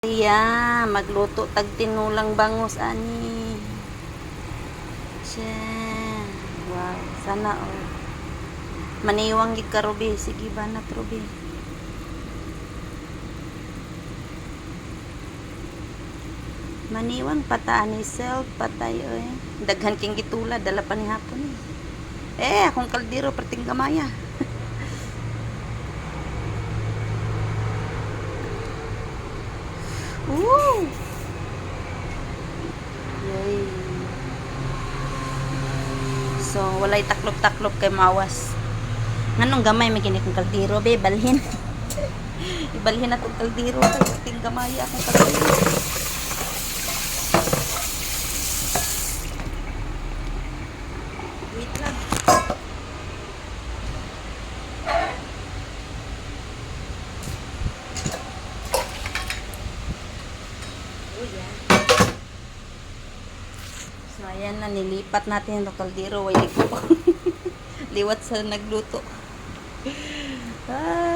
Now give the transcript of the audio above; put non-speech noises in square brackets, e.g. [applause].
Iya, magluto tag tinulang bangus ani. Siya. Wow, sana oh. Maniwang gid ka sige ba na Ruby. Maniwang pataan ni self patay oy. Daghan king gitula dala pa ni hapon. eh. Eh, akong kaldero perting gamaya. Woo! Yay. So, walay taklop-taklop kay mawas. Nganong gamay may kini kong kaldero, be, balhin. [laughs] Ibalhin na tong kaldero kay perting gamaya akong kaldero. Yan. So, ayan na, nilipat natin yung kaldero. Way ko. Liwat sa nagluto. [laughs] Ah,